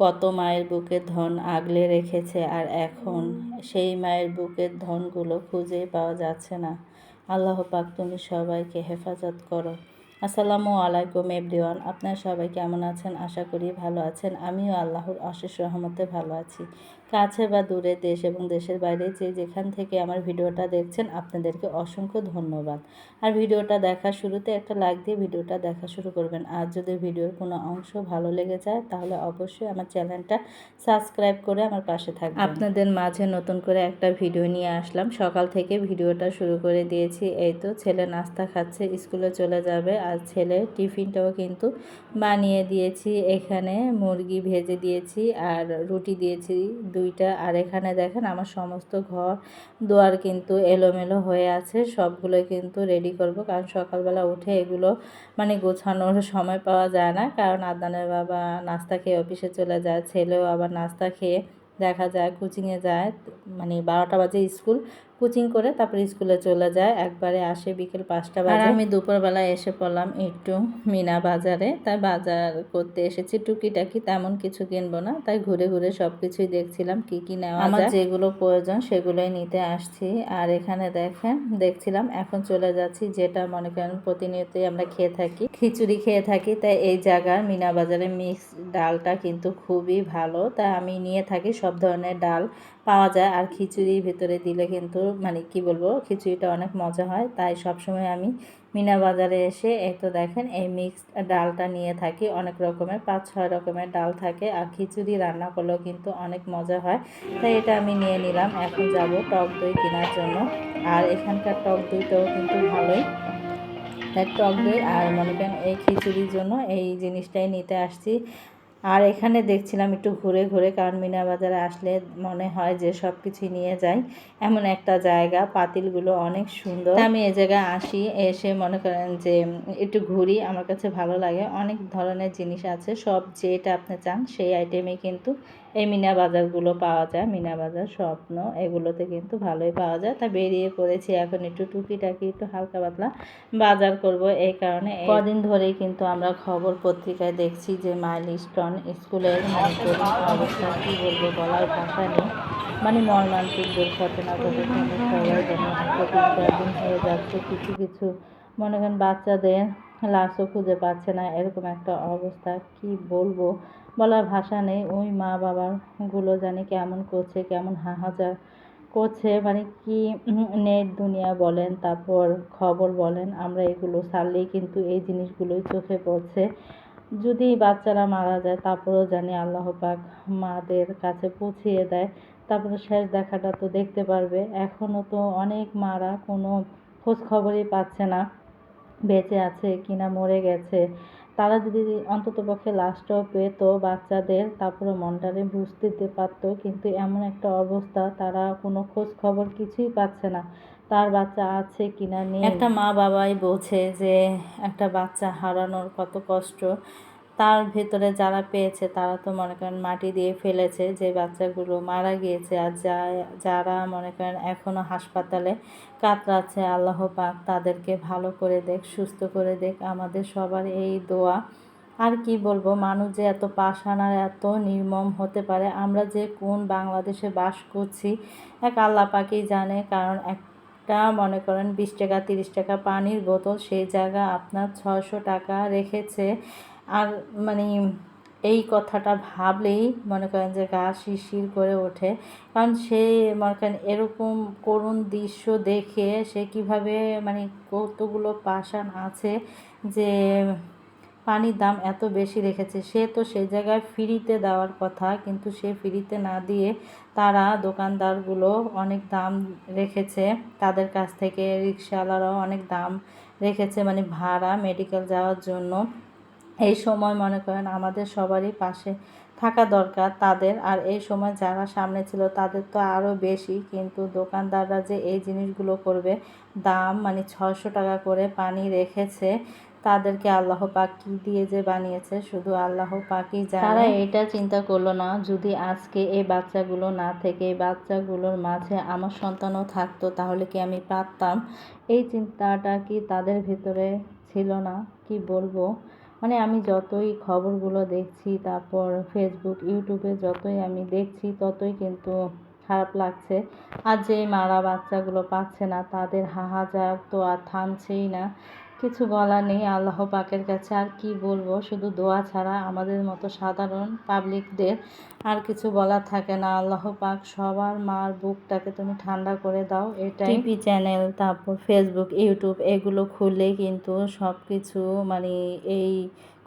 কত মায়ের বুকের ধন আগলে রেখেছে আর এখন সেই মায়ের বুকের ধনগুলো খুঁজেই পাওয়া যাচ্ছে না। আল্লাহ পাক তুমি সবাইকে হেফাজত করো। আসসালামু আলাইকুম এভরিওয়ান, আপনারা সবাই কেমন আছেন? আশা করি ভালো আছেন। আমিও আল্লাহর অশেষ রহমতে ভালো আছি। কাছে বা দূরে দেশ এবং দেশের বাইরে যে যেখান থেকে আমার ভিডিওটা দেখছেন, আপনাদেরকে অসংখ্য ধন্যবাদ। আর ভিডিওটা দেখা শুরুতে একটা লাইক দিয়ে ভিডিওটা দেখা শুরু করবেন। আর যদি ভিডিওর কোনো অংশ ভালো লেগে যায়, তাহলে অবশ্যই আমার চ্যানেলটা সাবস্ক্রাইব করে আমার পাশে থাকবেন। আপনাদের মাঝে নতুন করে একটা ভিডিও নিয়ে আসলাম। সকাল থেকে ভিডিওটা শুরু করে দিয়েছি। এই তো ছেলে নাস্তা খাচ্ছে, স্কুলে চলে যাবে। আর ছেলে টিফিনটাও কিন্তু বানিয়ে দিয়েছি। এখানে মুরগি ভেজে দিয়েছি আর রুটি দিয়েছি। দুইটা। আর এখানে দেখেন আমার সমস্ত ঘর, দোয়ার কিন্তু এলোমেলো হয়ে আছে। সবগুলো কিন্তু রেডি করব কারণ সকালবেলা উঠে এগুলো মানে গোছানোর সময় পাওয়া যায় না। কারণ আদানের বাবা নাস্তা খেয়ে অফিসে চলে যায়, ছেলেও আবার নাস্তা খেয়ে দেখা যায় কোচিংয়ে যায়। মানে বারোটা বাজে স্কুল কোচিং করে তারপরে স্কুলে চলে যায়। একবারে আসে বিকেল পাঁচটা বাজে। আমি দুপুরবেলা এসে পড়লাম একটু মিনা বাজারে। তাই বাজার করতে এসেছি টুকিটাকি তেমন কিছু কিনবো না। তাই ঘুরে ঘুরে সব কিছুই দেখছিলাম কি কি নেওয়া আমার যেগুলো প্রয়োজন সেগুলোই নিতে আসছি। আর এখানে দেখেন দেখছিলাম এখন চলে যাচ্ছি যেটা মনে করেন প্রতিনিয়তই আমরা খেয়ে থাকি। খিচুড়ি খেয়ে থাকি। তাই এই জায়গার মিনা বাজারে মিক্স ডালটা কিন্তু খুবই ভালো। তাই আমি নিয়ে থাকি সব ধরনের ডাল। পাওয়া যায় আর খিচুড়ির ভেতরে দিলে কিন্তু মানে কি বলব, খিচুড়িটা অনেক মজা হয়। তাই সবসময় আমি মিনা বাজারে এসে এই তো দেখেন, এই মিক্সড ডালটা নিয়ে থাকি। অনেক রকমের, পাঁচ, ছয় রকমের ডাল থাকে আর খিচুড়ি রান্না করলেও কিন্তু অনেক মজা হয়। তাই এটা আমি নিয়ে নিলাম। এখন যাব টক দই কেনার জন্য। আর এখানকার টক দইটাও কিন্তু ভালোই। তাই টক দই আর মনে করেন এই খিচুড়ির জন্য এই জিনিসটাই নিতে আসছি। আর এখানে দেখছিলাম একটু ঘুরে ঘুরে কারণ মিনা বাজারে আসলে মনে হয় যে সব কিছুই নিয়ে যাই। এমন একটা জায়গা, পাতিলগুলো অনেক সুন্দর। আমি এ জায়গায় আসি, এসে মনে করেন যে একটু ঘুরি, আমার কাছে ভালো লাগে। অনেক ধরনের জিনিস আছে, সব যেটা আপনি চান সেই আইটেমে কিন্তু এই মিনা বাজারগুলো পাওয়া যায়, মিনা বাজার, স্বপ্ন, এগুলোতে কিন্তু ভালোই পাওয়া যায়। তা বেরিয়ে পড়েছি এখন একটু টুকিটাকি, একটু হালকা পাতলা বাজার করব এই কারণে। কদিন ধরেই কিন্তু আমরা খবর পত্রিকায় দেখছি যে মাইলস্টোন স্কুলের মানে অবস্থা কী বলব বলার ভাষা নেই। মানে মর্মান্তিক দুর্ঘটনা প্রতিদিন হয়ে যাচ্ছে, কিছু কিছু মনে করেন বাচ্চাদের লাশও খুঁজে পাচ্ছে না, এরকম একটা অবস্থা কি বলব? বলার ভাষা নেই। ওই মা বাবারগুলো জানি কেমন করছে, কেমন হাহাজার করছে মানে কি নেট দুনিয়া বলেন, তারপর খবর বলেন, আমরা এগুলো ছাড়লেই কিন্তু এই জিনিসগুলোই চোখে পড়ছে। যদি বাচ্চারা মারা যায়, তারপরেও জানি আল্লাহ পাক মাদের কাছে পৌঁছিয়ে দেয়। তারপরে শেষ দেখাটা তো দেখতে পারবে। এখনও তো অনেক মারা কোনো খোঁজ খবরই পাচ্ছে না। বেঁচে আছে কিনা, মরে গেছে। তারা যদি অন্ততপক্ষে লাশটাও পেতো বাচ্চাদের তারপরে মনটারে বুঝতে পারতো। কিন্তু এমন একটা অবস্থা, তারা কোনো খোঁজ খবর কিছুই পাচ্ছে না। তার বাচ্চা আছে কিনা নেই। একটা মা বাবাই বোঝে যে, একটা বাচ্চা হারানোর কত কষ্ট। তার ভেতরে যারা পেয়েছে, তারা তো মনে করেন মাটি দিয়ে ফেলেছে যে বাচ্চাগুলো মারা গিয়েছে। আর যা যারা মনে করেন এখনও হাসপাতালে কাতরাচ্ছে, আল্লাহ পাক তাদেরকে ভালো করে দেখ, সুস্থ করে দেখ। আমাদের সবার এই দোয়া। আর কি বলব, মানুষ যে এত আর এত নির্মম হতে পারে, আমরা যে কোন বাংলাদেশে বাস করছি, এক আল্লাহ পাকেই জানে। কারণ একটা মনে করেন বিশ টাকা, তিরিশ টাকা পানির বোতল, সেই জায়গা আপনার ছশো টাকা রেখেছে। আর মানে এই কথাটা ভাবলেই মনে করেন যে গা শিরশির করে ওঠে। কারণ সে মনে করেন এরকম করুণ দৃশ্য দেখে সে কীভাবে মানে কতগুলো পাষাণ আছে যে পানির দাম এত বেশি রেখেছে। সে তো সেই জায়গায় ফ্রিতে দেওয়ার কথা, কিন্তু সে ফ্রিতে না দিয়ে তারা দোকানদারগুলো অনেক দাম রেখেছে। তাদের কাছ থেকে রিক্সাওয়ালারাও অনেক দাম রেখেছে মানে ভাড়া, মেডিকেল যাওয়ার জন্য। এই সময় মনে করেন আমাদের সবারই পাশে থাকা দরকার তাদের, আর এই সময় যারা সামনে ছিল তাদের তো আরও বেশি। কিন্তু দোকানদাররা যে এই জিনিসগুলো করবে, দাম মানে ছশো টাকা করে পানি রেখেছে তাদেরকে আল্লাহ পাক কী দিয়ে যে বানিয়েছে, শুধু আল্লাহ পাকই জানে। তারা এটা চিন্তা করল না, যদি আজকে এই বাচ্চাগুলো না থেকে বাচ্চাগুলোর মাঝে আমার সন্তানও থাকতো, তাহলে কি আমি পারতাম? এই চিন্তাটা কি তাদের ভিতরে ছিল না? কি বলব? মানে আমি যতই খবরগুলো দেখছি, তারপর ফেসবুক ইউটিউবে যতই আমি দেখছি, ততই কিন্তু খারাপ লাগছে। আর যে মারা বাচ্চাগুলো পাচ্ছে না, তাদের হাহাজার তো আর থামছেই না। কিছু বলার নেই, আল্লাহ পাকের কাছে আর কি বলব? শুধু দোয়া ছাড়া আমাদের মতো সাধারণ পাবলিকদের আর কিছু বলার থাকে না। আল্লাহ পাক সবার মার বুকটাকে তুমি ঠান্ডা করে দাও। এটা টিভি চ্যানেল তারপর ফেসবুক ইউটিউব এগুলো খুললেই কিন্তু সব কিছু মানে এই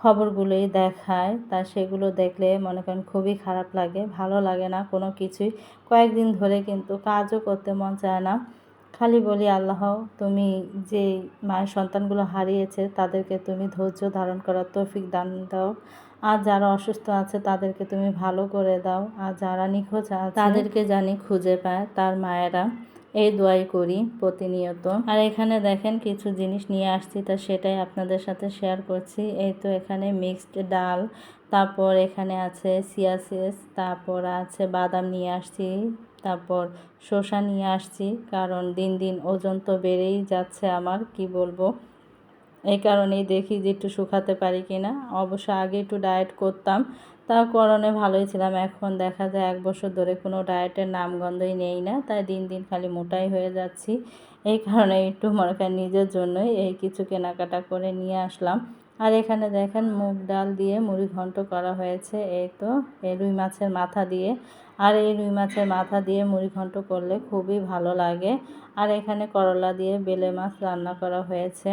খবরগুলোই দেখায়। তা সেগুলো দেখলে মনে করেন খুবই খারাপ লাগে, ভালো লাগে না কোনো কিছুই। কয়েকদিন ধরে কিন্তু কাজও করতে মন চায় না। খালি বলি, আল্লাহ, তুমি যে মায়ের সন্তানগুলো হারিয়েছে, তাদেরকে তুমি ধৈর্য ধারণ করার তৌফিক দান দাও। আর যারা অসুস্থ আছে, তাদেরকে তুমি ভালো করে দাও। আর যারা নিখোঁজ আছে, তাদেরকে জানি খুঁজে পায়, তার মায়েরা। এই দোয়াই করি প্রতিনিয়ত। আর এখানে দেখেন কিছু জিনিস নিয়ে আসছি, তা সেটাই আপনাদের সাথে শেয়ার করছি। এই তো এখানে মিক্সড ডাল, তারপর এখানে আছে সিয়াসিস তারপর আছে বাদাম নিয়ে আসছি। তারপর শসা নিয়ে আসছি, কারণ দিন দিন ওজন তো বেড়েই যাচ্ছে আমার, কি বলব? এই কারণেই দেখি যে একটু শুকাতে পারি কি না অবশ্য আগে একটু ডায়েট করতাম, তাও করণে ভালোই ছিলাম। এখন দেখা যায় এক বছর ধরে কোনো ডায়েটের নামগন্ধই নেই না, তাই দিন দিন খালি মোটাই হয়ে যাচ্ছি। এই কারণে একটু মনে করেন নিজের জন্যই এই কিছু কেনাকাটা করে নিয়ে আসলাম। আর এখানে দেখেন মুগ ডাল দিয়ে মুড়ি ঘন্ট করা হয়েছে, এই তো, এই রুই মাছের মাথা দিয়ে। আর এই রুই মাছের মাথা দিয়ে মুড়ি ঘন্ট করলে খুবই ভালো লাগে। আর এখানে করলা দিয়ে বেলে মাছ রান্না করা হয়েছে।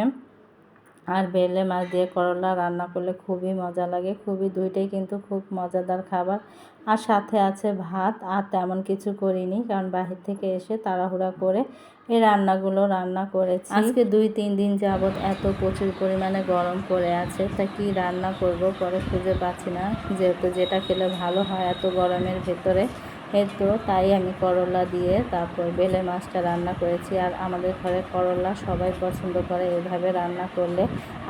আর বেলে মাছ দিয়ে করলা রান্না করলে খুবই মজা লাগে। খুবই দুইটাই কিন্তু খুব মজাদার খাবার। আর সাথে আছে ভাত, আর তেমন কিছু করিনি কারণ বাহির থেকে এসে তাড়াহুড়া করে এই রান্নাগুলো রান্না করেছি। আজকে দুই, তিন দিন যাবৎ এত প্রচুর পরিমাণে গরম পড়ে আছে। তা কি রান্না করব পরে খুঁজে পাচ্ছি না। যেহেতু যেটা খেলে ভালো হয় এত গরমের ভেতরে। এই তো তাই আমি করলা দিয়ে তারপর বেলে মাছটা রান্না করেছি। আর আমাদের ঘরে করলা সবাই পছন্দ করে, এভাবে রান্না করলে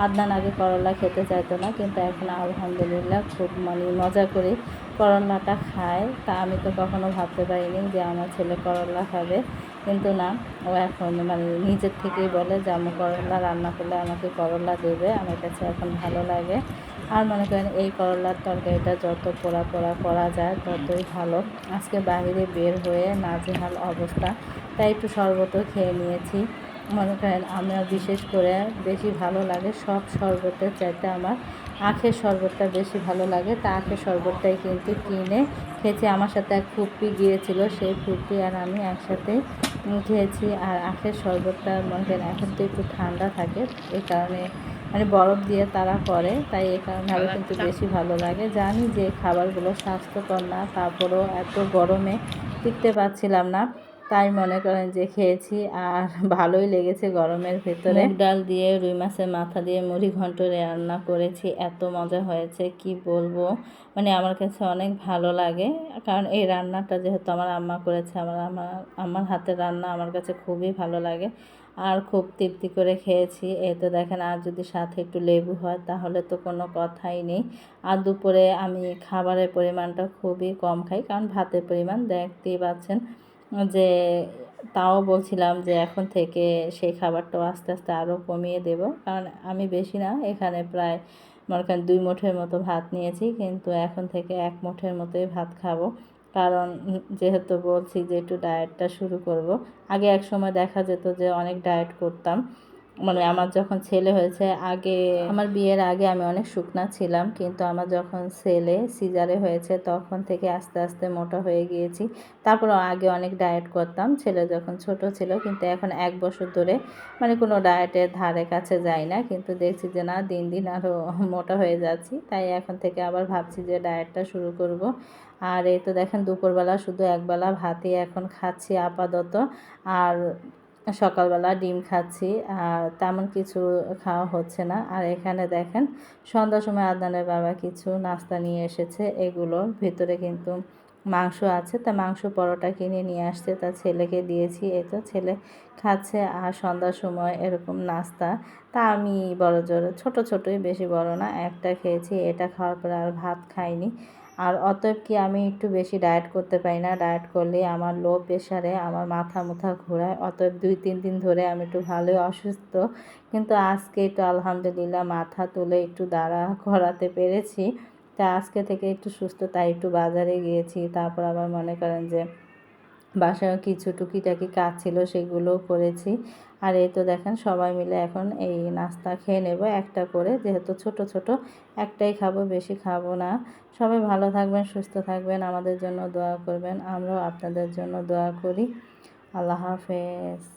আদনান আগে করলা খেতে চাইতো না, কিন্তু এখন আলহামদুলিল্লাহ খুব মানে মজা করে করলাটা খায়। তা আমি তো কখনো ভাবতে পারিনি যে আমার ছেলে করলা খাবে। কিন্তু না, ও এখন মানে নিজের থেকেই বলে যে আমি করলা রান্না করলে আমাকে করলা দেবে, আমার কাছে এখন ভালো লাগে। আর মনে করেন এই করলার তরকারিটা যত পোড়া পোড়া করা যায়, ততই ভালো। আজকে বাইরে বের হয়ে নাজেহাল অবস্থা, তাই একটু শরবতও খেয়ে নিয়েছি। মনে করেন আমার বিশেষ করে বেশি ভালো লাগে সব শরবতের চাইতে আমার। আখের শরবতটা বেশি ভালো লাগে, তা আখের শরবতটাই কিন্তু কিনে খেয়েছি। আমার সাথে এক ফুপি গিয়েছিল, সেই ফুপি আর আমি একসাথে খেয়েছি আর আখের শরবতটা মনে এখন তো একটু ঠান্ডা থাকে এই কারণে মানে বরফ দিয়ে তারা করে তাই এই কারণে আরও কিন্তু বেশি ভালো লাগে। জানি যে খাবারগুলো স্বাস্থ্যকর না তারপরেও এত গরমে টিকতে পারছিলাম না। তাই মনে করেন যে খেয়েছি আর ভালোই লেগেছে গরমের ভেতরে। ডাল দিয়ে, রুই মাছের মাথা দিয়ে মুড়ি ঘন্ট রান্না করেছি, এত মজা হয়েছে, কি বলব? মানে আমার কাছে অনেক ভালো লাগে, কারণ এই রান্নাটা যেহেতু আমার আম্মা করেছে, আমার আমার আমার হাতের রান্না আমার কাছে খুবই ভালো লাগে আর খুব তৃপ্তি করে খেয়েছি। এই তো দেখেন, আর যদি সাথে একটু লেবু হয় তাহলে তো কোনো কথাই নেই। আর দুপুরে আমি খাবারের পরিমাণটা খুবই কম খাই, কারণ ভাতের পরিমাণ দেখতেই পাচ্ছেন যে তাও বলছিলাম যে এখন থেকে সেই খাবারটাও আস্তে আস্তে আরও কমিয়ে দেব। কারণ আমি বেশি না, এখানে প্রায় মনে করেন দুই মুঠের মতো ভাত নিয়েছি, কিন্তু এখন থেকে এক মুঠের মতোই ভাত খাব। কারণ যেহেতু বলছি যে একটু ডায়েটটা শুরু করব, আগে এক সময় দেখা যেত যে অনেক ডায়েট করতাম। মানে আমার যখন ছেলে হয়েছে, আগে আমার বিয়ের আগে আমি অনেক শুকনা ছিলাম, কিন্তু আমার যখন ছেলে সিজারে হয়েছে, তখন থেকে আস্তে আস্তে মোটা হয়ে গিয়েছি। তারপর আগে অনেক ডায়েট করতাম, ছেলে যখন ছোট ছিল, কিন্তু এখন এক বছর ধরে মানে কোনো ডায়েটের ধারে কাছে যাই না, কিন্তু দেখছি যে না, দিন দিন আরও মোটা হয়ে যাচ্ছি। তাই এখন থেকে আবার ভাবছি যে ডায়েটটা শুরু করব। আর এই তো দেখেন, দুপুরবেলা শুধু একবেলা ভাতই এখন খাচ্ছি আপাতত। আর সকালবেলা ডিম খাচ্ছি, আর তেমন কিছু খাওয়া হচ্ছে না। আর এখানে দেখেন, সন্ধ্যার সময় আদানের বাবা কিছু নাস্তা নিয়ে এসেছে। এগুলোর ভিতরে কিন্তু মাংস আছে। তা মাংস পরোটা কিনে নিয়ে আসছে। তা ছেলেকে দিয়েছি। এই তো ছেলে খাচ্ছে, আর সন্ধ্যার সময় এরকম নাস্তা। তা আমি বড় জোর ছোট ছোটোই, বেশি বড় না, একটা খেয়েছি। এটা খাওয়ার পরে আর ভাত খাইনি। আর অতএব কি আমি একটু বেশি ডায়েট করতে পারি না? ডায়েট করলে আমার লো প্রেশারে আমার মাথা মুথা ঘোরায়। অতএব দুই, তিন দিন ধরে আমি একটু ভালোই অসুস্থ। কিন্তু আজকে একটু আলহামদুলিল্লাহ মাথা তুলে একটু দাঁড়া করাতে পেরেছি। তা আজকে থেকে একটু সুস্থ তাই একটু বাজারে গিয়েছি। তারপর আবার মনে করেন যে বাসায় কিছু টুকিটাকি কাজ ছিল, সেগুলো করেছি। আর এই তো দেখেন, সবাই মিলে এখন এই নাস্তা খেয়ে নেব, একটা করে। যেহেতু ছোট ছোট, একটাই খাব, বেশি খাব না। সবাই ভালো থাকবেন, সুস্থ থাকবেন, আমাদের জন্য দোয়া করবেন। আমরাও আপনাদের জন্য দোয়া করি। আল্লাহ হাফেজ।